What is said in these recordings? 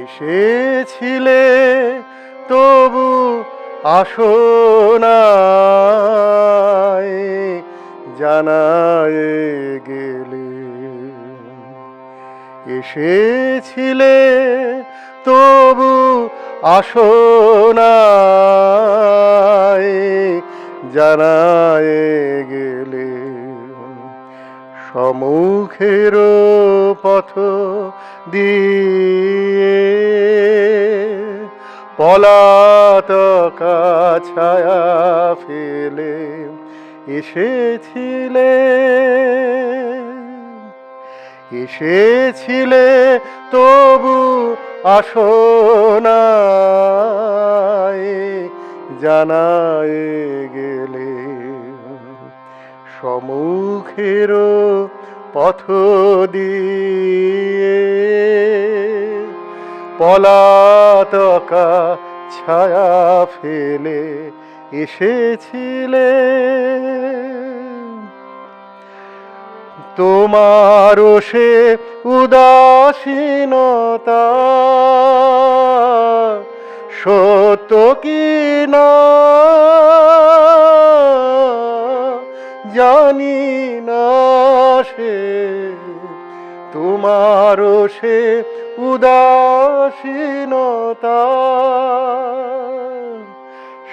এসেছিলে তবু আসো নাই জানায় গেলে। এসেছিলে তবু আসো নাই জানায় গেলে। সম্মুখের পথ দিয়ে পলাতকা ছায়া ফেলে এসেছিলে এসেছিলে তবু আসো নাই জানায় গেলে সম্মুখের পথ দিয়ে পলাতকা ছায়া ফেলে এসেছিলে। তোমার সে উদাসীনতা জানি না সে, তোমারও সে উদাসীনতা।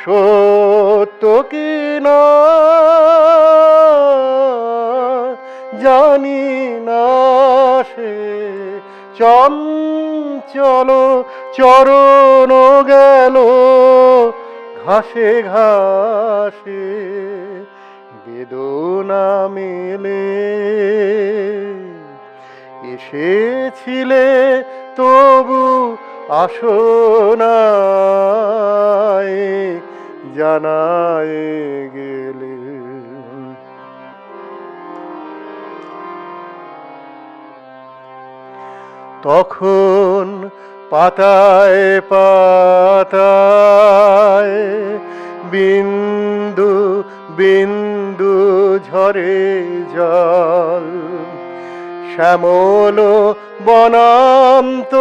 সত্য কি না? জানি না সে, চঞ্চল চরণ গেল ঘাসে ঘাসে। বেদনা মেলে। এসেছিলে তবু আসো নাই জানায় গেলে। তখন পাতায় পাতায় বিন্দু বিন্দু ঝরে জল। শ্যামল বনান্ত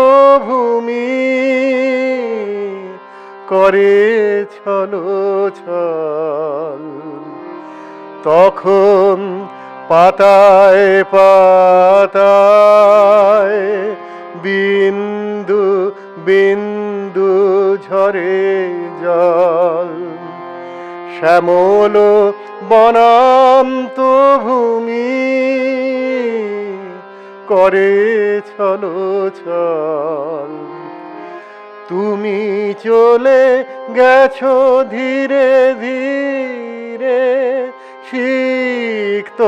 ভূমি করে ছলো ছল। তখন পাতায় পাতায় বিন্দু বিন্দু ঝরে জল। শ্যামল বনান্ত ভূমি করে ছলো। তুমি চলে গেছো ধীরে ধীরে, সিক্ত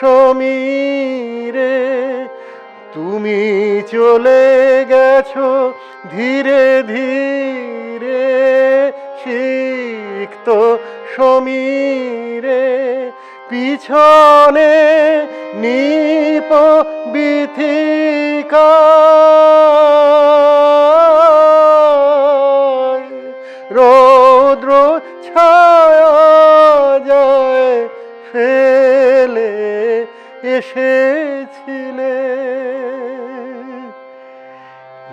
সমীরে। তুমি চলে গেছো ধীরে ধীরে, সিক্ত সমীরে পিছনে নিপ বিথিকা রৌদ্র ছায়া যায় ফেলে এসেছিলে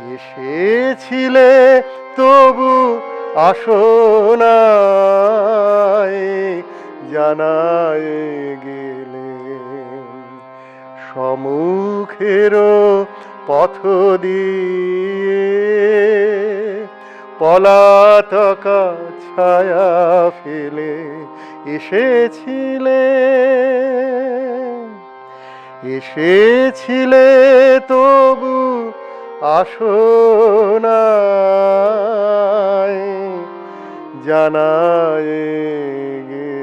এসেছিলে তবু আসো নাই জানায় গেলে। সম্মুখের পথ দিয়ে পলাতকা ছায়া ফেলে এসেছিলে। এসেছিলে তবু আসো নাই জানায় গে